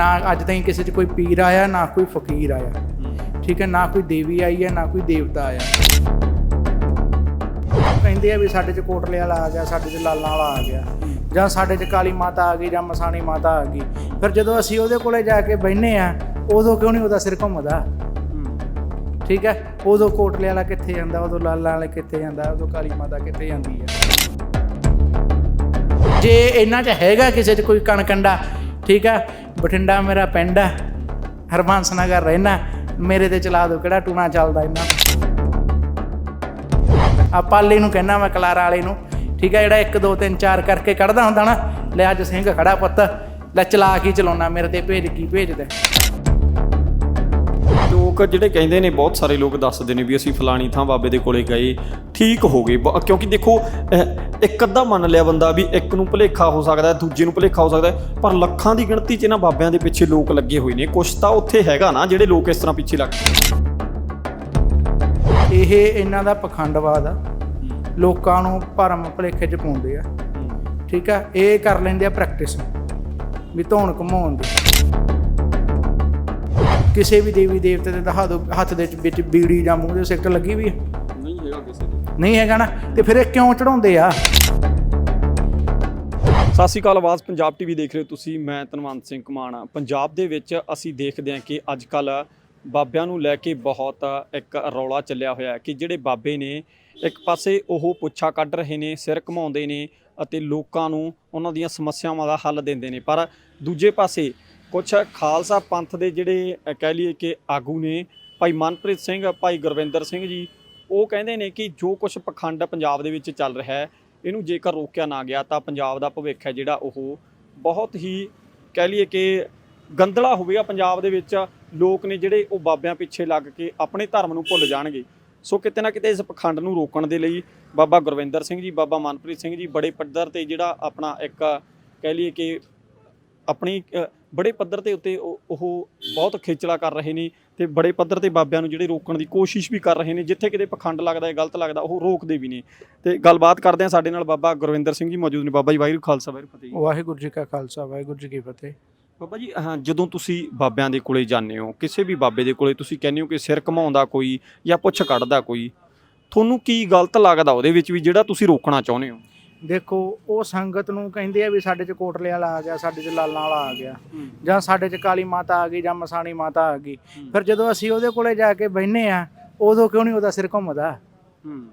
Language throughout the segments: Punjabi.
ਨਾ ਅੱਜ ਤਾਈਂ ਕਿਸੇ 'ਚ ਕੋਈ ਪੀਰ ਆਇਆ, ਨਾ ਕੋਈ ਫਕੀਰ ਆਇਆ। ਠੀਕ ਹੈ, ਨਾ ਕੋਈ ਦੇਵੀ ਆਈ ਹੈ, ਨਾ ਕੋਈ ਦੇਵਤਾ ਆਇਆ। ਕਹਿੰਦੇ ਆ ਵੀ ਸਾਡੇ 'ਚ ਕੋਟਲੇ ਵਾਲਾ ਆ ਗਿਆ, ਸਾਡੇ 'ਚ ਲਾਲਾਂ ਵਾਲਾ ਆ ਗਿਆ। ਜਾਂ ਸਾਡੇ 'ਚ ਕਾਲੀ ਮਾਤਾ ਆ ਗਈ, ਜਾਂ ਮਸਾਣੀ ਮਾਤਾ ਆ ਗਈ। ਫਿਰ ਜਦੋਂ ਅਸੀਂ ਉਹਦੇ ਕੋਲੇ ਜਾ ਕੇ ਬੈਠਨੇ ਆ, ਉਦੋਂ ਕਿਉਂ ਨਹੀਂ ਉਹਦਾ ਸਿਰ ਘੁੰਮਦਾ? ਠੀਕ ਹੈ, ਉਦੋਂ ਕੋਟਲੇ ਵਾਲਾ ਕਿੱਥੇ ਜਾਂਦਾ, ਉਦੋਂ ਲਾਲਾਂ ਵਾਲੇ ਕਿੱਥੇ ਜਾਂਦਾ, ਉਦੋਂ ਕਾਲੀ ਮਾਤਾ ਕਿੱਥੇ ਜਾਂਦੀ ਹੈ ਜੇ ਇਹਨਾਂ 'ਚ ਹੈਗਾ ਕਿਸੇ 'ਚ ਕੋਈ ਕਣਕੰਡਾ ਠੀਕ ਆ? ਬਠਿੰਡਾ ਮੇਰਾ ਪਿੰਡ ਆ। ਹਰਬੰਸ ਨਗਰ ਰਹਿਣਾ ਮੇਰੇ ਤੇ ਚਲਾ ਦਿਓ, ਕਿਹੜਾ ਟੂਣਾ ਚੱਲਦਾ ਇਹਨਾਂ ਆ ਪਾਲੇ ਨੂੰ ਕਹਿਣਾ ਮੈਂ, ਕਲਾਰਾ ਵਾਲੇ ਨੂੰ। ਠੀਕ ਆ, ਜਿਹੜਾ 1 2 3 4 ਕਰਕੇ ਕੱਢਦਾ ਹੁੰਦਾ ਨਾ, ਲੈ ਅੱਜ ਸਿੰਘ ਖੜਾ ਪੁੱਤ। ਲੈ ਚਲਾ ਕੀ ਚਲਾਉਣਾ, ਮੇਰੇ ਤੇ ਭੇਜ ਕੀ ਭੇਜਦਾ? ਲੋਕ ਜਿਹੜੇ ਕਹਿੰਦੇ ਨੇ ਬਹੁਤ ਸਾਰੇ ਲੋਕ ਦੱਸਦੇ ਨੇ ਵੀ ਅਸੀਂ ਫਲਾਣੀ ਥਾਂ ਬਾਬੇ ਦੇ ਕੋਲੇ ਗਏ ਠੀਕ ਹੋ ਗਏ। ਬ- ਕਿਉਂਕਿ ਦੇਖੋ ਅਹ, ਇੱਕ ਅੱਧਾ ਮੰਨ ਲਿਆ ਬੰਦਾ ਵੀ ਇੱਕ ਨੂੰ ਭੁਲੇਖਾ ਹੋ ਸਕਦਾ ਹੈ, ਦੂਜੇ ਨੂੰ ਭੁਲੇਖਾ ਹੋ ਸਕਦਾ ਹੈ, ਪਰ ਲੱਖਾਂ ਦੀ ਗਿਣਤੀ 'ਚ ਇਹਨਾਂ ਬਾਬਿਆਂ ਦੇ ਪਿੱਛੇ ਲੋਕ ਲੱਗੇ ਹੋਏ ਨੇ। ਕੁਛ ਤਾਂ ਉੱਥੇ ਹੈਗਾ ਨਾ ਜਿਹੜੇ ਲੋਕ ਇਸ ਤਰ੍ਹਾਂ ਪਿੱਛੇ ਲੱਗ ਇਹ ਇਹਨਾਂ ਦਾ ਪਖੰਡਵਾਦ ਆ। ਲੋਕਾਂ ਨੂੰ ਭਰਮ ਭੁਲੇਖੇ ਚ ਪਾਉਂਦੇ ਆ। ਠੀਕ ਆ? ਇਹ ਕਰ ਲੈਂਦੇ ਆ ਪ੍ਰੈਕਟਿਸ ਵੀ ਧੌਣ ਘਮਾਉਣ ਦੀ। ਕਿਸੇ ਵੀ ਦੇਵੀ ਦੇਵਤੇ ਦੇ ਦਿਓ ਹੱਥ ਦੇ ਵਿੱਚ ਬੀੜੀ ਜਾਂ ਮੂੰਹ ਦੇ ਸਿੱਕ ਲੱਗੀ ਵੀ। ਨਹੀਂ ਹੈਗਾ ਕਿਸੇ ਨਹੀਂ ਹੈਗਾ ਨਾ? ਤੇ ਫਿਰ ਇਹ ਕਿਉਂ ਚੜਾਉਂਦੇ ਆ? ਸਤਿ ਸ਼੍ਰੀ ਅਕਾਲ ਆਵਾਜ਼ ਪੰਜਾਬ ਟੀਵੀ ਦੇਖ ਰਹੇ ਹੋ ਤੁਸੀਂ ਮੈਂ ਤਨਵੰਤ ਸਿੰਘ ਕਮਾਣਾ। ਪੰਜਾਬ ਦੇ ਵਿੱਚ ਅਸੀਂ ਦੇਖਦੇ ਹਾਂ ਕਿ ਅੱਜ ਕੱਲ ਬਾਬਿਆਂ ਨੂੰ ਲੈ ਕੇ ਬਹੁਤ ਇੱਕ ਰੌਲਾ ਚੱਲਿਆ ਹੋਇਆ ਹੈ ਕਿ ਜਿਹੜੇ ਬਾਬੇ ਨੇ ਇੱਕ ਪਾਸੇ ਉਹ ਪੁੱਛਾ ਕੱਢ ਰਹੇ ਨੇ ਸਿਰ ਘਮਾਉਂਦੇ ਨੇ ਅਤੇ ਲੋਕਾਂ ਨੂੰ ਉਹਨਾਂ ਦੀਆਂ ਸਮੱਸਿਆਵਾਂ ਦਾ ਹੱਲ ਦਿੰਦੇ ਨੇ। ਪਰ ਦੂਜੇ ਪਾਸੇ ਕੁਝ ਖਾਲਸਾ ਪੰਥ ਦੇ ਜਿਹੜੇ ਕਹਿ ਲਈਏ ਕਿ ਆਗੂ ਨੇ, ਭਾਈ ਮਨਪ੍ਰੀਤ ਸਿੰਘ, ਭਾਈ ਗੁਰਵਿੰਦਰ ਸਿੰਘ ਜੀ, ਉਹ ਕਹਿੰਦੇ ਨੇ ਕਿ ਜੋ ਕੁਝ ਪਖੰਡ ਪੰਜਾਬ ਦੇ ਵਿੱਚ ਚੱਲ ਰਿਹਾ ਹੈ, ਇਹਨੂੰ ਜੇਕਰ ਰੋਕਿਆ ਨਾ ਗਿਆ ਤਾਂ ਪੰਜਾਬ ਦਾ ਭਵਿੱਖ ਹੈ ਜਿਹੜਾ ਉਹ ਬਹੁਤ ਹੀ, ਕਹਿ ਲਈਏ ਕਿ ਗੰਦਲਾ ਹੋਵੇਗਾ ਪੰਜਾਬ ਦੇ ਵਿੱਚ। ਲੋਕ ਨੇ ਜਿਹੜੇ ਉਹ ਬਾਬਿਆਂ ਪਿੱਛੇ ਲੱਗ ਕੇ ਆਪਣੇ ਧਰਮ ਨੂੰ ਭੁੱਲ ਜਾਣਗੇ। ਸੋ ਕਿਤੇ ਨਾ ਕਿਤੇ ਇਸ ਪਖੰਡ ਨੂੰ ਰੋਕਣ ਦੇ ਲਈ ਬਾਬਾ ਗੁਰਵਿੰਦਰ ਸਿੰਘ ਜੀ, ਬਾਬਾ ਮਨਪ੍ਰੀਤ ਸਿੰਘ ਜੀ ਬੜੇ ਪੱਧਰ ਤੇ ਜਿਹੜਾ ਆਪਣਾ ਇੱਕ, ਕਹਿ ਲਈਏ ਕਿ ਆਪਣੀ ਬੜੇ ਪੱਧਰ ਤੇ ਉੱਤੇ ਉਹ ਉਹ ਬਹੁਤ ਖੇਚਲਾ ਕਰ ਰਹੇ ਨੇ ਤੇ ਬੜੇ ਪੱਧਰ ਤੇ ਬਾਬਿਆਂ ਨੂੰ ਜਿਹੜੇ ਰੋਕਣ ਦੀ ਕੋਸ਼ਿਸ਼ ਵੀ ਕਰ ਰਹੇ ਨੇ ਜਿੱਥੇ ਕਿਤੇ ਪਖੰਡ ਲੱਗਦਾ ਹੈ ਗਲਤ ਲੱਗਦਾ ਉਹ ਰੋਕਦੇ ਵੀ ਨੇ। ਤੇ ਗੱਲਬਾਤ ਕਰਦੇ ਆ ਸਾਡੇ ਨਾਲ ਬਾਬਾ ਗੁਰਵਿੰਦਰ ਸਿੰਘ ਜੀ ਮੌਜੂਦ ਨੇ। ਬਾਬਾ ਜੀ ਵਾਹਿਗੁਰੂ ਖਾਲਸਾ ਵਾਹਿਗੁਰੂ ਫਤਿਹ। ਵਾਹਿਗੁਰੂ ਜੀ ਕਾ ਖਾਲਸਾ ਵਾਹਿਗੁਰੂ ਜੀ ਕੀ ਫਤਿਹ। ਬਾਬਾ ਜੀ ਹਾਂ ਜਦੋਂ ਤੁਸੀਂ ਬਾਬਿਆਂ ਦੇ ਕੋਲੇ ਜਾਂਦੇ ਹੋ ਕਿਸੇ ਵੀ ਬਾਬੇ ਦੇ ਕੋਲੇ ਤੁਸੀਂ ਕਹਿੰਦੇ ਹੋ ਕਿ ਸਿਰ ਘਮਾਉਂਦਾ ਕੋਈ ਜਾਂ ਪੁੱਛ ਕੱਢਦਾ ਕੋਈ ਤੁਹਾਨੂੰ ਕੀ ਗਲਤ ਲੱਗਦਾ ਉਹਦੇ ਵਿੱਚ ਵੀ ਜਿਹੜਾ ਤੁਸੀਂ ਰੋਕਣਾ ਚਾਹੁੰਦੇ ਹੋ? ਦੇਖੋ ਉਹ ਸੰਗਤ ਨੂੰ ਕਹਿੰਦੇ ਆ ਵੀ ਸਾਡੇ ਚ ਕੋਟਲੇ ਵਾਲਾ ਆ ਗਿਆ ਸਾਡੇ ਚ ਲਾਲਾਂ ਵਾਲਾ ਆ ਗਿਆ। ਜਾਂ ਸਾਡੇ ਚ ਕਾਲੀ ਮਾਤਾ ਆ ਗਈ ਜਾਂ ਮਸਾਣੀ ਮਾਤਾ ਆ ਗਈ। ਫਿਰ ਜਦੋਂ ਅਸੀਂ ਉਹਦੇ ਕੋਲੇ ਜਾ ਕੇ ਬੈਠਨੇ ਆ ਉਦੋਂ ਕਿਉਂ ਨਹੀਂ ਉਹਦਾ ਸਿਰ ਘੁੰਮਦਾ? ਹੂੰ।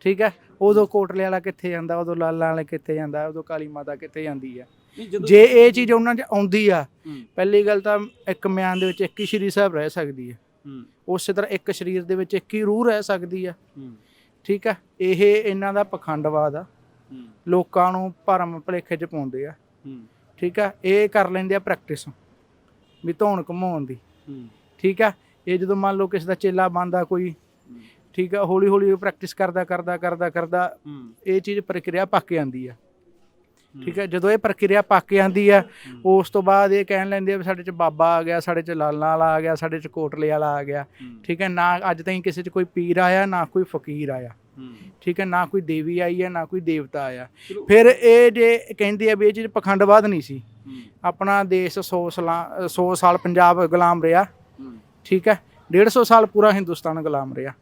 ਠੀਕ ਹੈ? ਉਦੋਂ ਕੋਟਲੇ ਵਾਲਾ ਕਿੱਥੇ ਜਾਂਦਾ ਉਦੋਂ ਲਾਲਾਂ ਵਾਲੇ ਕਿੱਥੇ ਜਾਂਦਾ ਉਦੋਂ ਕਾਲੀ ਮਾਤਾ ਕਿੱਥੇ ਜਾਂਦੀ ਆ? ਜੇ ਇਹ ਚੀਜ਼ ਉਹਨਾਂ 'ਚ ਆਉਂਦੀ ਆ ਪਹਿਲੀ ਗੱਲ ਤਾਂ ਇੱਕ ਮਿਆਨ ਦੇ ਵਿੱਚ ਇੱਕ ਹੀ ਸ਼੍ਰੀ ਸਾਹਿਬ ਰਹਿ ਸਕਦੀ ਹੈ। ਉਸੇ ਤਰ੍ਹਾਂ ਇੱਕ ਸਰੀਰ ਦੇ ਵਿੱਚ ਇੱਕ ਹੀ ਰੂਹ ਰਹਿ ਸਕਦੀ ਆ। ਠੀਕ ਆ ਇਹ ਇਹਨਾਂ ਦਾ ਪਖੰਡਵਾਦ ਆ। ਲੋਕਾਂ ਨੂੰ ਭਰਮ ਭੁਲੇਖੇ 'ਚ ਪਾਉਂਦੇ ਆ। ਠੀਕ ਆ? ਇਹ ਕਰ ਲੈਂਦੇ ਆ ਪ੍ਰੈਕਟਿਸ ਵੀ ਧੌਣ ਘਮਾਉਣ ਦੀ। ਠੀਕ ਆ? ਇਹ ਜਦੋਂ ਮੰਨ ਲਓ ਕਿਸੇ ਦਾ ਚੇਲਾ ਬਣਦਾ ਕੋਈ ਠੀਕ ਆ ਹੌਲੀ ਹੌਲੀ ਪ੍ਰੈਕਟਿਸ ਕਰਦਾ ਕਰਦਾ ਕਰਦਾ ਕਰਦਾ ਇਹ ਚੀਜ਼ ਪ੍ਰਕਿਰਿਆ ਪੱਕ ਜਾਂਦੀ ਆ। ਠੀਕ ਹੈ ਜਦੋਂ ਇਹ ਪ੍ਰਕਿਰਿਆ ਪੱਕ ਜਾਂਦੀ ਆ ਉਸ ਤੋਂ ਬਾਅਦ ਇਹ ਕਹਿਣ ਲੈਂਦੇ ਆ ਸਾਡੇ ਚ ਬਾਬਾ ਆ ਗਿਆ ਸਾਡੇ ਚ ਲਾਲਾਂ ਵਾਲਾ ਆ ਗਿਆ ਸਾਡੇ ਚ ਕੋਟਲੇ ਵਾਲਾ ਆ ਗਿਆ। ਠੀਕ ਹੈ ਨਾ ਅੱਜ ਤਾਈਂ ਕਿਸੇ ਚ ਕੋਈ ਪੀਰ ਆਇਆ ਨਾ ਕੋਈ ਫਕੀਰ ਆਇਆ। ਠੀਕ ਹੈ ਨਾ ਕੋਈ ਦੇਵੀ ਆਈ ਹੈ ਨਾ ਕੋਈ ਦੇਵਤਾ ਆਇਆ। ਫਿਰ ਇਹ ਜੇ ਕਹਿੰਦੇ ਆ ਵੀ ਇਹ ਚੀਜ਼ ਪਖੰਡਵਾਦ ਨਹੀਂ ਸੀ। ਆਪਣਾ ਦੇਸ਼ 100 ਸਾਲਾਂ 100 ਸਾਲ ਪੰਜਾਬ ਗੁਲਾਮ ਰਿਹਾ। ਠੀਕ ਹੈ 150 ਸਾਲ ਪੂਰਾ ਹਿੰਦੁਸਤਾਨ ਗੁਲਾਮ ਰਿਹਾ।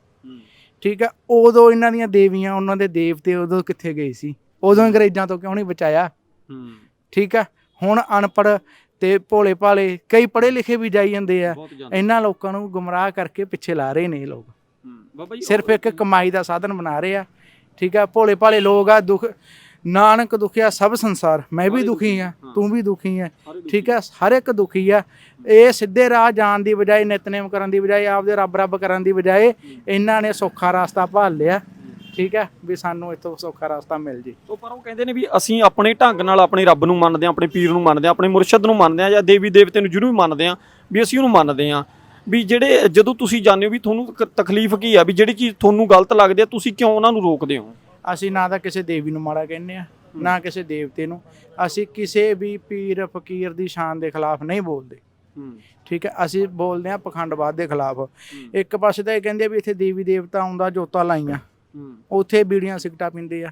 ਠੀਕ ਹੈ ਉਦੋਂ ਇਹਨਾਂ ਦੀਆਂ ਦੇਵੀਆਂ ਉਹਨਾਂ ਦੇ ਦੇਵਤੇ ਉਦੋਂ ਕਿੱਥੇ ਗਏ ਸੀ? ਉਦੋਂ ਅੰਗਰੇਜ਼ਾਂ ਤੋਂ ਕਿਉਂ ਨਹੀਂ ਬਚਾਇਆ? ਠੀਕ ਹੈ ਹੁਣ ਅਨਪੜ ਤੇ ਭੋਲੇ ਭਾਲੇ ਕਈ ਪੜ੍ਹੇ ਲਿਖੇ ਵੀ ਜਾਈ ਜਾਂਦੇ ਆ। ਇਹਨਾਂ ਲੋਕਾਂ ਨੂੰ ਗੁੰਮਰਾਹ ਕਰਕੇ ਪਿੱਛੇ ਲਾ ਰਹੇ ਨੇ ਇਹ ਲੋਕ। ਬਾਬਾ ਜੀ ਸਿਰਫ ਇੱਕ ਕਮਾਈ ਦਾ ਸਾਧਨ ਬਣਾ ਰਹੇ ਆ। ਠੀਕ ਆ ਭੋਲੇ ਭਾਲੇ ਲੋਕ ਆ ਦੁੱਖ ਨਾਨਕ ਦੁਖਿਆ ਸਭ ਸੰਸਾਰ। ਮੈਂ ਵੀ ਦੁਖੀ ਆ ਤੂੰ ਵੀ ਦੁਖੀ ਆ। ਠੀਕ ਆ ਹਰ ਇੱਕ ਦੁਖੀ ਆ। ਇਹ ਸਿੱਧੇ ਰਾਹ ਜਾਣ ਦੀ ਬਜਾਏ ਨਿਤਨੇਮ ਕਰਨ ਦੀ ਬਜਾਏ ਆਪਦੇ ਰੱਬ ਰੱਬ ਕਰਨ ਦੀ ਬਜਾਏ ਇਹਨਾਂ ਨੇ ਸੌਖਾ ਰਸਤਾ ਭਾਲ ਲਿਆ। ਠੀਕ ਆ ਵੀ ਸਾਨੂੰ ਇੱਥੋਂ ਸੌਖਾ ਰਸਤਾ ਮਿਲ ਜੇ। ਉਹ ਪਰ ਉਹ ਕਹਿੰਦੇ ਨੇ ਵੀ ਅਸੀਂ ਆਪਣੇ ਢੰਗ ਨਾਲ ਆਪਣੇ ਰੱਬ ਨੂੰ ਮੰਨਦੇ ਹਾਂ ਆਪਣੇ ਪੀਰ ਨੂੰ ਮੰਨਦੇ ਹਾਂ ਆਪਣੇ ਮੁਰਸ਼ਿਦ ਨੂੰ ਮੰਨਦੇ ਹਾਂ ਜਾਂ ਦੇਵੀ ਦੇਵਤੇ ਨੂੰ ਜਿਹਨੂੰ ਵੀ ਮੰਨਦੇ ਹਾਂ ਵੀ ਅਸੀਂ ਉਹਨੂੰ ਮੰਨਦੇ ਹਾਂ। ਵੀ ਜਿਹੜੇ ਜਦੋਂ ਤੁਸੀਂ ਜਾਣਦੇ ਹੋ ਵੀ ਤੁਹਾਨੂੰ ਕ- ਤਕਲੀਫ ਕੀ ਆ? ਵੀ ਜਿਹੜੀ ਚੀਜ਼ ਤੁਹਾਨੂੰ ਗਲਤ ਲੱਗਦੀ ਆ ਤੁਸੀਂ ਕਿਉਂ ਉਹਨਾਂ ਨੂੰ ਰੋਕਦੇ ਹੋ? ਅਸੀਂ ਨਾ ਤਾਂ ਕਿਸੇ ਦੇਵੀ ਨੂੰ ਮਾੜਾ ਕਹਿੰਦੇ ਆ ਨਾ ਕਿਸੇ ਦੇਵਤੇ ਨੂੰ। ਅਸੀਂ ਕਿਸੇ ਵੀ ਪੀਰ ਫਕੀਰ ਦੀ ਸ਼ਾਨ ਦੇ ਖਿਲਾਫ ਨਹੀਂ ਬੋਲਦੇ। ਠੀਕ ਹੈ? ਅਸੀਂ ਬੋਲਦੇ ਆ ਪਖੰਡਵਾਦ ਦੇ ਖਿਲਾਫ। ਇੱਕ ਪਾਸੇ ਤਾਂ ਇਹ ਕਹਿੰਦੇ ਆ ਵੀ ਇੱਥੇ ਦੇਵੀ ਦੇਵਤਾ ਆਉਂਦਾ ਜੋਤਾਂ ਲਾਈਆਂ। ਉੱਥੇ ਬੀੜੀਆਂ ਸਿਗਟਾਂ ਪੀਂਦੇ ਆ।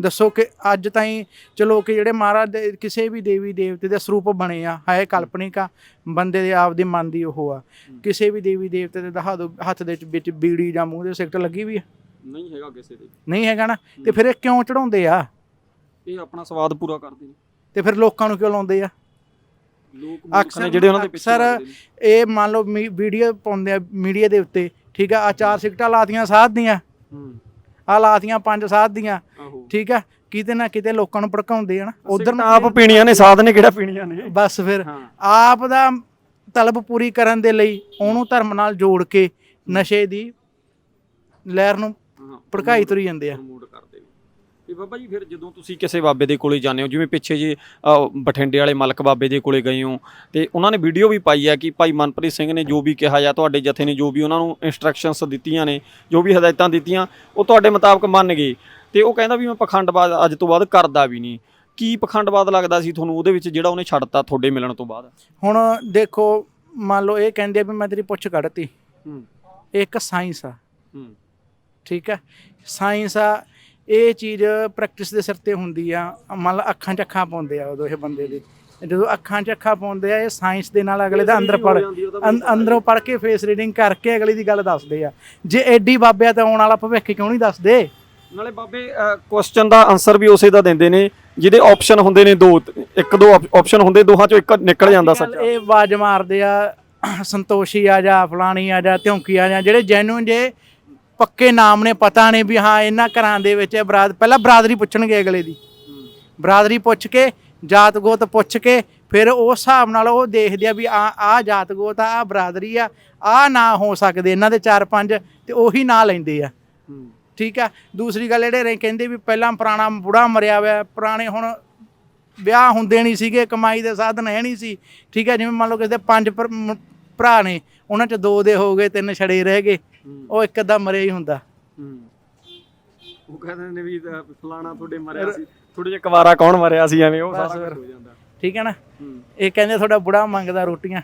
ਦੱਸੋ ਕਿ ਅੱਜ ਤਾਈਂ ਚਲੋ ਕਿ ਜਿਹੜੇ ਮਹਾਰਾਜ ਦੇ ਕਿਸੇ ਵੀ ਦੇਵੀ ਦੇਵਤੇ ਦੇ ਸਰੂਪ ਬਣੇ ਆ ਹੈ ਕਾਲਪਨਿਕ ਆ ਬੰਦੇ ਦੇ ਆਪ ਦੇ ਮਨ ਦੀ ਉਹ ਆ। ਕਿਸੇ ਵੀ ਦੇਵੀ ਦੇਵਤੇ ਦੇ ਦਿਖਾ ਦਿਓ ਹੱਥ ਦੇ ਵਿੱਚ ਬੀੜੀ ਜਾਂ ਮੂੰਹ ਦੇ ਸਿਗਰਟ ਲੱਗੀ ਵੀ ਆ? ਨਹੀਂ ਹੈਗਾ ਕਿਸੇ ਦੇ। ਨਹੀਂ ਹੈਗਾ ਨਾ? ਤੇ ਫਿਰ ਇਹ ਕਿਉਂ ਚੜਾਉਂਦੇ ਆ? ਇਹ ਆਪਣਾ ਸਵਾਦ ਪੂਰਾ ਕਰਦੇ ਨੇ। ਤੇ ਫਿਰ ਲੋਕਾਂ ਨੂੰ ਕਿਉਂ ਲਾਉਂਦੇ ਆ? ਲੋਕ ਅਕਸਰ- ਨੇ ਜਿਹੜੇ ਉਹਨਾਂ ਦੇ ਪਿੱਛੇ ਨੇ। ਇਹ ਮੰਨ ਲਓ ਵੀਡੀਓ ਪਾਉਂਦੇ ਆ ਮੀਡੀਆ ਦੇ ਉੱਤੇ ਠੀਕ ਆ ਆ ਚਾਰ ਸਿਗਰਟਾਂ ਲਾਤੀਆਂ ਸਾਧ ਦੀਆਂ। ਹੂੰ। ਆ ਲਾਤੀਆਂ ਪੰਜ ਸਾਧ ਦੀਆਂ। ਠੀਕ ਆ? ਕਿਤੇ ਨਾ ਕਿਤੇ ਲੋਕਾਂ ਨੂੰ ਭੜਕਾਉਂਦੇ ਆ ਨਾ। ਉਧਰ ਆਪ ਪੀਣੀਆਂ ਨੇ ਸਾਧ ਨੇ ਕਿਹੜਾ ਪੀਣੀਆਂ ਨੇ? ਬਸ ਫਿਰ। ਆਪ ਦਾ ਤਲਬ ਪੂਰੀ ਕਰਨ ਦੇ ਲਈ ਉਹਨੂੰ ਧਰਮ ਨਾਲ ਜੋੜ ਕੇ ਨਸ਼ੇ ਦੀ ਲਹਿਰ ਨੂੰ ਭੜਕਾਈ ਤੁਰੀ ਜਾਂਦੇ ਆ। ਤੇ ਬਾਬਾ ਜੀ ਫਿਰ ਜਦੋਂ ਤੁਸੀਂ ਕਿਸੇ ਬਾਬੇ ਦੇ ਕੋਲੇ ਜਾਂਦੇ ਹੋ ਜਿਵੇਂ ਪਿੱਛੇ ਜੀ ਬਠਿੰਡੇ ਵਾਲੇ ਮਲਕ ਬਾਬੇ ਦੇ ਕੋਲੇ ਗਏ ਹੋ ਤੇ ਉਹਨਾਂ ਨੇ ਵੀਡੀਓ ਵੀ ਪਾਈ ਆ ਕਿ ਭਾਈ ਮਨਪ੍ਰੀਤ ਸਿੰਘ ਨੇ ਜੋ ਵੀ ਕਿਹਾ ਜਾਂ ਤੁਹਾਡੇ ਜਥੇ ਨੇ ਜੋ ਵੀ ਉਹਨਾਂ ਨੂੰ ਇਨਸਟਰਕਸ਼ਨਸ ਦਿੱਤੀਆਂ ਨੇ ਜੋ ਵੀ ਹਦਾਇਤਾਂ ਦਿੱਤੀਆਂ ਉਹ ਤੁਹਾਡੇ ਮੁਤਾਬਕ ਮੰਨ ਗਏ ਤੇ ਉਹ ਕਹਿੰਦਾ ਵੀ ਮੈਂ ਪਖੰਡਬਾਦ ਅੱਜ ਤੋਂ ਬਾਅਦ ਕਰਦਾ ਵੀ ਨਹੀਂ। ਕੀ ਪਖੰਡਬਾਦ ਲੱਗਦਾ ਸੀ ਤੁਹਾਨੂੰ ਉਹਦੇ ਵਿੱਚ ਜਿਹੜਾ ਉਹਨੇ ਛੱਡਤਾ ਤੁਹਾਡੇ ਮਿਲਣ ਤੋਂ ਬਾਅਦ? ਹੁਣ ਦੇਖੋ ਮੰਨ ਲਓ ਇਹ ਕਹਿੰਦੇ ਆ ਵੀ ਮੈਂ ਤੇਰੀ ਪੁੱਛ ਕੱਢਤੀ। ਹੂੰ। ਇਹ ਇੱਕ ਸਾਇੰਸ ਆ। ਹੂੰ। ਠੀਕ ਆ ਸਾਇੰਸ ਆ ਇਹ ਚੀਜ਼ ਪ੍ਰੈਕਟਿਸ ਦੇ ਸਿਰ ਤੇ ਹੁੰਦੀ ਆ। ਮੰਨ ਲਾ ਅੱਖਾਂ 'ਚ ਅੱਖਾਂ ਪਾਉਂਦੇ ਆ ਉਦੋਂ ਇਹ ਬੰਦੇ ਦੇ। ਜਦੋਂ ਅੱਖਾਂ 'ਚ ਅੱਖਾਂ ਪਾਉਂਦੇ ਆ ਇਹ ਸਾਇੰਸ ਦੇ ਨਾਲ ਅਗਲੇ ਦਾ ਅੰਦਰ ਪੜ ਅੰਦਰੋਂ ਪੜ ਕੇ ਫੇਸ ਰੀਡਿੰਗ ਕਰਕੇ ਅਗਲੀ ਦੀ ਗੱਲ ਦੱਸਦੇ ਆ। ਜੇ ਐਡੀ ਬਾਬਿਆ ਤਾਂ ਆਉਣ ਵਾਲਾ ਭਵਿੱਖ ਕਿਉਂ ਨਹੀਂ ਦੱਸਦੇ? ਨਾਲੇ ਬਾਬੇ ਕੁਐਸਚਨ ਦਾ ਆਨਸਰ ਵੀ ਉਸੇ ਦਾ ਦਿੰਦੇ ਨੇ ਜਿਹਦੇ ਆਪਸ਼ਨ ਹੁੰਦੇ ਨੇ ਦੋ ਇੱਕ ਦੋ ਆਪਸ਼ਨ ਹੁੰਦੇ ਦੋਹਾਂ ਚੋਂ ਇੱਕ ਨਿਕਲ ਜਾਂਦਾ ਸੱਚਾ। ਇਹ ਆਵਾਜ਼ ਮਾਰਦੇ ਆ ਸੰਤੋਸ਼ੀ ਆ ਜਾ ਫਲਾਣੀ ਆ ਜਾ ਧਿਉਂਕੀ ਆ ਜਾ ਜਿਹੜੇ ਜੈਨੂਨ ਜੇ ਪੱਕੇ ਨਾਮ ਨੇ ਪਤਾ ਨੇ ਵੀ ਹਾਂ ਇਹਨਾਂ ਘਰਾਂ ਦੇ ਵਿੱਚ ਇਹ ਬਰਾਦ ਪਹਿਲਾਂ ਬਰਾਦਰੀ ਪੁੱਛਣਗੇ ਅਗਲੇ ਦੀ। ਬਰਾਦਰੀ ਪੁੱਛ ਕੇ ਜਾਤ ਗੋਤ ਪੁੱਛ ਕੇ ਫਿਰ ਉਸ ਹਿਸਾਬ ਨਾਲ ਉਹ ਦੇਖਦੇ ਆ ਵੀ ਆ ਆ ਜਾਤ ਗੋਤ ਆ ਆ ਬਰਾਦਰੀ ਆ ਆ ਨਾ ਹੋ ਸਕਦੇ ਇਹਨਾਂ ਦੇ ਚਾਰ ਪੰਜ ਤੇ ਉਹੀ ਨਾਂ ਲੈਂਦੇ ਆ। ਠੀਕ ਆ? ਦੂਸਰੀ ਗੱਲ ਜਿਹੜੇ ਕਹਿੰਦੇ ਵੀ ਪਹਿਲਾਂ ਪੁਰਾਣਾ ਬੁੜਾ ਮਰਿਆ ਹੋਇਆ ਪੁਰਾਣੇ ਹੁਣ ਵਿਆਹ ਹੁੰਦੇ ਨਹੀਂ ਸੀਗੇ ਕਮਾਈ ਦੇ ਸਾਧਨ ਹੈ ਨਹੀਂ ਸੀ। ਠੀਕ ਹੈ ਜਿਵੇਂ ਮੰਨ ਲਓ ਕਿਸੇ ਦੇ ਪੰਜ ਭਰ- ਨੇ ਉਹਨਾਂ ਚ ਦੋ ਦੇ ਹੋ ਗਏ ਤਿੰਨ ਛੜੇ ਰਹਿ ਗਏ। ਉਹ ਇੱਕ ਅੱਧਾ ਮਰਿਆ ਹੀ ਹੁੰਦਾ। ਉਹ ਕਹਿੰਦੇ ਨੇ ਵੀ ਫਲਾਣਾ ਤੁਹਾਡੇ ਮਰਿਆ ਸੀ। ਥੋੜੇ ਜਿਹਾ ਕੁਵਾਰਾ ਕੌਣ ਮਰਿਆ ਸੀ ਐਵੇਂ ਉਹ ਸਾਰਾ ਹੋ ਜਾਂਦਾ। ਠੀਕ ਹੈ ਨਾ? ਇਹ ਕਹਿੰਦੇ ਤੁਹਾਡਾ ਬੁੜਾ ਮੰਗਦਾ ਰੋਟੀਆਂ।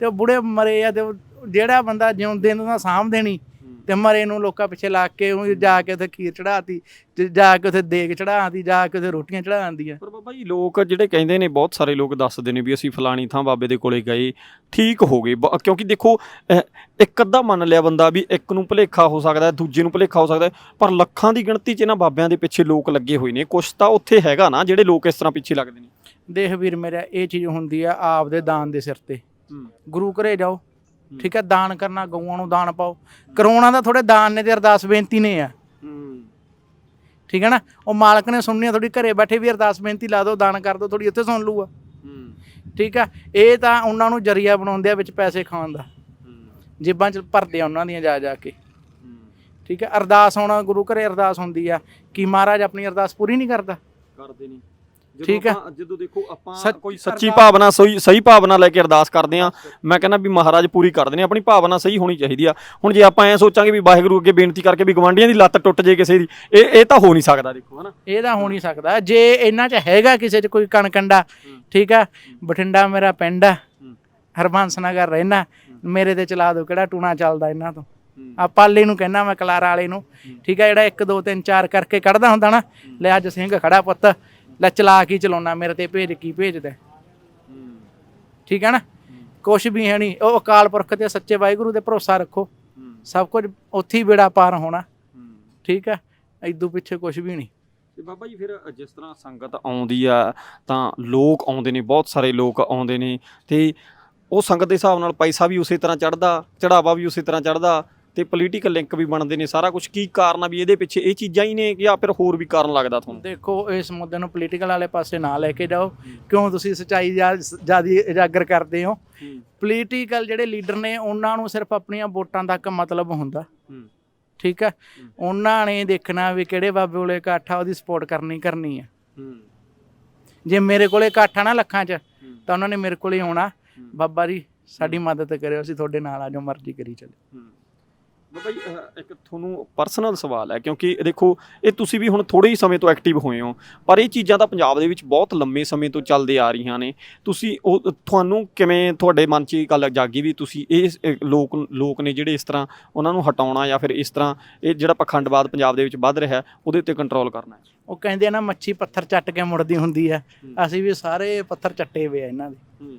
ਤੇ ਉਹ ਬੁੜੇ ਮਰੇ ਆ ਤੇ ਜਿਹੜਾ ਬੰਦਾ ਜਿਉਂਦੇ ਨੂੰ ਤਾਂ ਸਾਂਭ ਦੇਣੀ। ਤੇ ਮਰੇ ਨੂੰ ਲੋਕਾਂ ਪਿੱਛੇ ਲਾ ਕੇ ਉਹ ਜਾ ਕੇ ਉੱਥੇ ਖੀਰ ਚੜਾਤੀ ਜਾ ਕੇ ਉੱਥੇ ਦੇਗ ਚੜਾਤੀ ਜਾ ਕੇ ਉੱਥੇ ਰੋਟੀਆਂ ਚੜਾਉਂਦੀ ਆ ਪਰ ਬਾਬਾ ਜੀ ਲੋਕ ਜਿਹੜੇ ਕਹਿੰਦੇ ਨੇ ਬਹੁਤ ਸਾਰੇ ਲੋਕ ਦੱਸਦੇ ਨੇ ਵੀ ਅਸੀਂ ਫਲਾਣੀ ਥਾਂ ਬਾਬੇ ਦੇ ਕੋਲੇ ਗਏ ਠੀਕ ਹੋ ਗਏ। ਕਿਉਂਕਿ ਦੇਖੋ ਇੱਕ ਅੱਧਾ ਮੰਨ ਲਿਆ ਬੰਦਾ ਵੀ ਇੱਕ ਨੂੰ ਭੁਲੇਖਾ ਹੋ ਸਕਦਾ ਦੂਜੇ ਨੂੰ ਭੁਲੇਖਾ ਹੋ ਸਕਦਾ ਪਰ ਲੱਖਾਂ ਦੀ ਗਿਣਤੀ 'ਚ ਇਹਨਾਂ ਬਾਬਿਆਂ ਦੇ ਪਿੱਛੇ ਲੋਕ ਲੱਗੇ ਹੋਏ ਨੇ। ਕੁਛ ਤਾਂ ਉੱਥੇ ਹੈਗਾ ਨਾ ਜਿਹੜੇ ਲੋਕ ਇਸ ਤਰ੍ਹਾਂ ਪਿੱਛੇ ਲੱਗਦੇ ਨੇ। ਦੇਖ ਵੀਰ ਮੇਰਾ ਇਹ ਚੀਜ਼ ਹੁੰਦੀ ਆ ਆਪ ਦੇ ਦਾਨ ਦੇ ਸਿਰ ਤੇ। ਗੁਰੂ ਘਰੇ ਜਾਓ ਠੀਕ ਹੈ ਦਾਨ ਕਰਨਾ ਗਊਆਂ ਨੂੰ ਦਾਨ ਪਾਓ। ਕਰੋਨਾ ਦਾ ਥੋੜੇ ਦਾਨ ਨੇ ਤੇ ਅਰਦਾਸ ਬੇਨਤੀ ਨੇ ਆ। ਠੀਕ ਹੈ ਨਾ? ਉਹ ਮਾਲਕ ਨੇ ਸੁਣਨੀ ਆ ਥੋੜੀ ਘਰੇ ਬੈਠੇ ਵੀ ਅਰਦਾਸ ਬੇਨਤੀ ਲਾ ਦਿਓ ਦਾਨ ਕਰ ਦਿਓ ਥੋੜੀ ਉੱਥੇ ਸੁਣ ਲੂਗਾ ਠੀਕ ਆ ਇਹ ਤਾਂ ਉਹਨਾਂ ਨੂੰ ਜਰੀਆ ਬਣਾਉਂਦੇ ਆ ਵਿੱਚ ਪੈਸੇ ਖਾਣ ਦਾ। ਜੇਬਾਂ 'ਚ ਭਰਦੇ ਆ ਉਹਨਾਂ ਦੀਆਂ ਜਾ ਜਾ ਕੇ। ਠੀਕ ਹੈ? ਅਰਦਾਸ ਹੁਣ ਗੁਰੂ ਘਰੇ ਅਰਦਾਸ ਹੁੰਦੀ ਆ। ਕੀ ਮਹਾਰਾਜ ਆਪਣੀ ਅਰਦਾਸ ਪੂਰੀ ਨਹੀਂ ਕਰਦਾ? ਕਰਦੇ ਨਹੀਂ। ਠੀਕ ਹੈ। ਜਦੋਂ ਦੇਖੋ ਆਪਾਂ ਕੋਈ ਸੱਚੀ ਭਾਵਨਾ ਸਹੀ ਸਹੀ ਭਾਵਨਾ ਲੈ ਕੇ ਅਰਦਾਸ ਕਰਦੇ ਆ ਮੈਂ ਕਹਿੰਦਾ ਵੀ ਮਹਾਰਾਜ ਪੂਰੀ ਕਰਦੇ ਨੇ ਆਪਣੀ ਭਾਵਨਾ ਸਹੀ ਹੋਣੀ ਚਾਹੀਦੀ ਆ। ਹੁਣ ਜੇ ਆਪਾਂ ਐ ਸੋਚਾਂਗੇ ਵੀ ਵਾਹਿਗੁਰੂ ਅੱਗੇ ਬੇਨਤੀ ਕਰਕੇ ਵੀ ਗਵਾਂਢੀਆਂ ਦੀ ਲੱਤ ਟੁੱਟ ਜੇ ਕਿਸੇ ਦੀ ਇਹ ਇਹ ਤਾਂ ਹੋ ਨਹੀਂ ਸਕਦਾ ਦੇਖੋ ਹਨਾ? ਇਹ ਤਾਂ ਹੋ ਨਹੀਂ ਸਕਦਾ। ਜੇ ਇਹਨਾਂ 'ਚ ਹੈਗਾ ਕਿਸੇ 'ਚ ਕੋਈ ਕਣਕੰਡਾ ਠੀਕ ਆ? ਬਠਿੰਡਾ ਮੇਰਾ ਪਿੰਡ ਆ। ਹਰਬੰਸ ਨਗਰ ਰਹਿਣਾ ਮੇਰੇ ਤੇ ਚਲਾ ਦਿਓ ਕਿਹੜਾ ਟੂਣਾ ਚੱਲਦਾ ਇਹਨਾਂ ਤੋਂ? ਆ ਪਾਲੇ ਨੂੰ ਕਹਿਣਾ ਮੈਂ ਕਲਾਰਾ ਵਾਲੇ ਨੂੰ। ਠੀਕ ਆ ਜਿਹੜਾ 1 2 3 4 ਕਰਕੇ ਕੱਢਦਾ ਹੁੰਦਾ ਨਾ। ਲੈ ਅੱਜ ਸਿੰਘ ਖੜਾ ਪੁੱਤ। ਲੈ ਚਲਾ ਕੀ ਚਲਾਉਣਾ, ਮੇਰੇ ਤੇ ਭੇਜ ਕੀ ਭੇਜਦਾ। ਠੀਕ ਹੈ ਨਾ? ਕੁਛ ਵੀ ਹੈ ਨਹੀਂ। ਉਹ ਅਕਾਲ ਪੁਰਖ ਤੇ ਸੱਚੇ ਵਾਹਿਗੁਰੂ ਤੇ ਭਰੋਸਾ ਰੱਖੋ। ਸਭ ਕੁਝ ਉੱਥੇ ਹੀ ਬੇੜਾ ਪਾਰ ਹੋਣਾ। ਠੀਕ ਹੈ? ਇਦੋਂ ਪਿੱਛੇ ਕੁਛ ਵੀ ਨਹੀਂ। ਤੇ ਬਾਬਾ ਜੀ ਫਿਰ ਜਿਸ ਤਰ੍ਹਾਂ ਸੰਗਤ ਆਉਂਦੀ ਆ, ਤਾਂ ਲੋਕ ਆਉਂਦੇ ਨੇ, ਬਹੁਤ ਸਾਰੇ ਲੋਕ ਆਉਂਦੇ ਨੇ। ਤੇ ਉਹ ਸੰਗਤ ਦੇ ਹਿਸਾਬ ਨਾਲ ਪੈਸਾ ਵੀ ਉਸੇ ਤਰ੍ਹਾਂ ਚੜਦਾ ਚੜਾਵਾ ਵੀ ਉਸੇ ਤਰ੍ਹਾਂ ਚੜਦਾ ਤੇ ਪੋਲੀਟੀਕਲ ਲਿੰਕ ਵੀ ਬਣਦੇ ਨੇ ਸਾਰਾ ਕੁਝ ਕੀ ਕਾਰਨ ਆ ਵੀ ਇਹਦੇ ਪਿੱਛੇ ਇਹ ਚੀਜ਼ਾਂ ਹੀ ਨੇ ਜਾਂ ਫਿਰ ਹੋਰ ਵੀ ਕਾਰਨ ਲੱਗਦਾ ਤੁਹਾਨੂੰ? ਦੇਖੋ ਇਸ ਮੁੱਦੇ ਨੂੰ ਪੋਲੀਟੀਕਲ ਵਾਲੇ ਪਾਸੇ ਨਾ ਲੈ ਕੇ ਜਾਓ। ਕਿਉਂ ਤੁਸੀਂ ਸਚਾਈ ਜਿਆਦੀ ਉਜਾਗਰ ਕਰਦੇ ਹੋ? ਪੋਲੀਟੀਕਲ ਜਿਹੜੇ ਲੀਡਰ ਨੇ ਉਹਨਾਂ ਨੂੰ ਸਿਰਫ ਆਪਣੀਆਂ ਵੋਟਾਂ ਤੱਕ ਮਤਲਬ ਹੁੰਦਾ। ਠੀਕ ਹੈ? ਉਹਨਾਂ ਨੇ ਦੇਖਣਾ ਵੀ ਕਿਹੜੇ ਬਾਬੇ ਕੋਲੇ ਇਕੱਠ ਉਹਦੀ ਸਪੋਰਟ ਕਰਨੀ ਕਰਨੀ ਆ ਜੇ ਮੇਰੇ ਕੋਲੇ ਇਕੱਠ ਨਾ ਲੱਖਾਂ 'ਚ ਤਾਂ ਉਹਨਾਂ ਨੇ ਮੇਰੇ ਕੋਲੇ ਆਉਣਾ। ਬਾਬਾ ਜੀ ਸਾਡੀ ਮਦਦ ਕਰਿਓ ਅਸੀਂ ਤੁਹਾਡੇ ਨਾਲ ਆ ਜੋ ਮਰਜ਼ੀ ਕਰੀ ਚੱਲੇ ਬਾਬਾ ਜੀ ਅਹ, ਇੱਕ ਤੁਹਾਨੂੰ ਪਰਸਨਲ ਸਵਾਲ ਹੈ ਕਿਉਂਕਿ ਦੇਖੋ ਇਹ ਤੁਸੀਂ ਵੀ ਹੁਣ ਥੋੜੇ ਹੀ ਸਮੇਂ ਤੋਂ ਐਕਟਿਵ ਹੋਏ ਹੋ ਪਰ ਇਹ ਚੀਜ਼ਾਂ ਤਾਂ ਪੰਜਾਬ ਦੇ ਵਿੱਚ ਬਹੁਤ ਲੰਮੇ ਸਮੇਂ ਤੋਂ ਚੱਲਦੇ ਆ ਰਹੀਆਂ ਨੇ। ਤੁਸੀਂ ਉਹ ਤੁਹਾਨੂੰ ਕਿਵੇਂ ਤੁਹਾਡੇ ਮਨ 'ਚ ਇਹ ਗੱਲ ਜਾਗੀ ਵੀ ਤੁਸੀਂ ਇਹ ਇਹ ਲੋਕ ਲੋਕ ਨੇ ਜਿਹੜੇ ਇਸ ਤਰ੍ਹਾਂ ਉਹਨਾਂ ਨੂੰ ਹਟਾਉਣਾ ਜਾਂ ਫਿਰ ਇਸ ਤਰ੍ਹਾਂ ਇਹ ਜਿਹੜਾ ਪਖੰਡਵਾਦ ਪੰਜਾਬ ਦੇ ਵਿੱਚ ਵੱਧ ਰਿਹਾ ਹੈ, ਉਹਦੇ ਉੱਤੇ ਕੰਟਰੋਲ ਕਰਨਾ ਹੈ? ਉਹ ਕਹਿੰਦੇ ਆ ਨਾ ਮੱਛੀ ਪੱਥਰ ਚੱਟ ਕੇ ਮੁੜਦੀ ਹੁੰਦੀ ਆ ਹੂੰ। ਅਸੀਂ ਵੀ ਸਾਰੇ ਪੱਥਰ ਚੱਟੇ ਹੋਏ ਆ ਇਹਨਾਂ ਦੇ।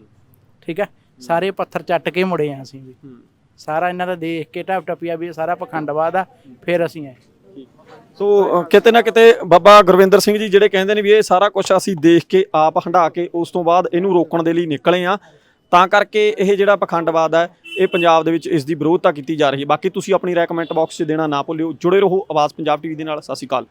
ਠੀਕ ਹੈ? ਸਾਰੇ ਪੱਥਰ ਚੱਟ ਕੇ ਮੁੜੇ ਆ ਅਸੀਂ ਵੀ। ਸਾਰਾ ਇਹਨਾਂ ਦਾ ਦੇਖ ਕੇ ਟਪ ਟਪਿਆ ਵੀ ਇਹ ਸਾਰਾ ਪਖੰਡਵਾਦ ਆ ਫਿਰ ਅਸੀਂ ਆਏ। ਸੋ ਅ, ਕਿਤੇ ਨਾ ਕਿਤੇ ਬਾਬਾ ਗੁਰਵਿੰਦਰ ਸਿੰਘ ਜੀ ਜਿਹੜੇ ਕਹਿੰਦੇ ਨੇ ਵੀ ਇਹ ਸਾਰਾ ਕੁਝ ਅਸੀਂ ਦੇਖ ਕੇ ਆਪ ਹੰਢਾ ਕੇ ਉਸ ਤੋਂ ਬਾਅਦ ਇਹਨੂੰ ਰੋਕਣ ਦੇ ਲਈ ਨਿਕਲੇ ਆ ਤਾਂ ਕਰਕੇ ਇਹ ਜਿਹੜਾ ਪਖੰਡਵਾਦ ਹੈ ਇਹ ਪੰਜਾਬ ਦੇ ਵਿੱਚ ਇਸ ਦੀ ਵਿਰੋਧਤਾ ਕੀਤੀ ਜਾ ਰਹੀ ਹੈ। ਬਾਕੀ ਤੁਸੀਂ ਆਪਣੀ ਰეკਮੈਂਟ ਬਾਕਸ 'ਚ ਦੇਣਾ ਨਾ ਭੁੱਲਿਓ। ਜੁੜੇ ਰਹੋ ਆਵਾਜ਼ ਪੰਜਾਬ ਟੀਵੀ ਦੇ ਨਾਲ। ਸਤਿ ਸ਼੍ਰੀ ਅਕਾਲ।